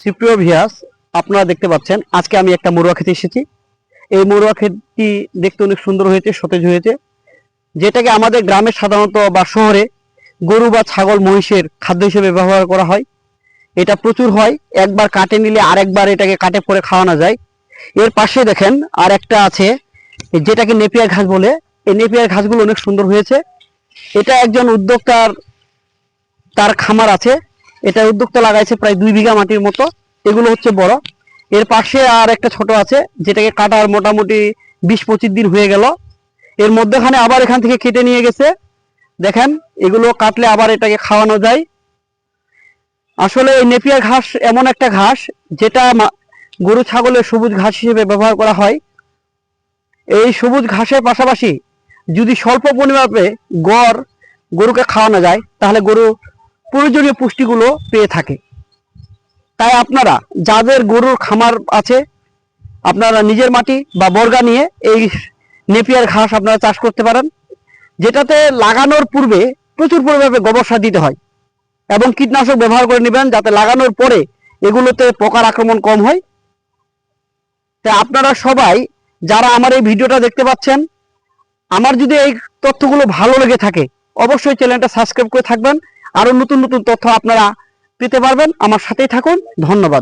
সুপ্রিয় ভিয়াস আপনারা দেখতে পাচ্ছেন, আজকে আমি একটা মরুয়া খেতে এসেছি। এই মরুয়া ক্ষেতটি দেখতে অনেক সুন্দর হয়েছে, সতেজ হয়েছে। যেটাকে আমাদের গ্রামে সাধারণত বা শহরে গরু বা ছাগল, মহিষের খাদ্য হিসেবে ব্যবহার করা হয়। এটা প্রচুর হয়, একবার কাটে নিলে আরেকবার এটাকে কাটে পরে খাওয়ানো যায়। এর পাশে দেখেন, আর একটা আছে, যেটাকে নেপিয়ার ঘাস বলে। এই নেপিয়ার ঘাসগুলো অনেক সুন্দর হয়েছে। এটা একজন উদ্যোক্তার, তার খামার আছে। এটা উদ্যোক্তা লাগাইছে প্রায় দুই বিঘা মাটির মতো। এগুলো হচ্ছে বড়। এর পাশে আর একটা ছোট আছে, যেটাকে কাটার মোটামুটি বিশ পঁচিশ দিন হয়ে গেল। এর মধ্যখানে আবার এখান থেকে কেটে নিয়ে গেছে। দেখেন, এগুলো কাটলে আবার এটাকে খাওয়ানো যায়। আসলে এই নেপিয়ার ঘাস এমন একটা ঘাস, যেটা গরু ছাগলের সবুজ ঘাস হিসেবে ব্যবহার করা হয়। এই সবুজ ঘাসের পাশাপাশি যদি স্বল্প পরিমাপে গড় গরুকে খাওয়ানো যায়, তাহলে গরু প্রয়োজনীয় পুষ্টিগুলো পেয়ে থাকে। তাই আপনারা, যাদের গরুর খামার আছে, আপনারা নিজের মাটি বা বর্গা নিয়ে এই নেপিয়ার ঘাস আপনারা চাষ করতে পারেন, যেটাতে লাগানোর পূর্বে প্রচুর পরিমাণে গোবর সার দিতে হয় এবং কীটনাশক ব্যবহার করে নেবেন যাতে লাগানোর পরে এগুলোতে পোকার আক্রমণ কম হয়। তাই আপনারা সবাই, যারা আমার এই ভিডিওটা দেখতে পাচ্ছেন, আমার যদি এই তথ্যগুলো ভালো লেগে থাকে, অবশ্যই চ্যানেলটা সাবস্ক্রাইব করে থাকবেন। আরও নতুন নতুন তথ্য আপনারা পেতে পারবেন। আমার সাথেই থাকুন। ধন্যবাদ।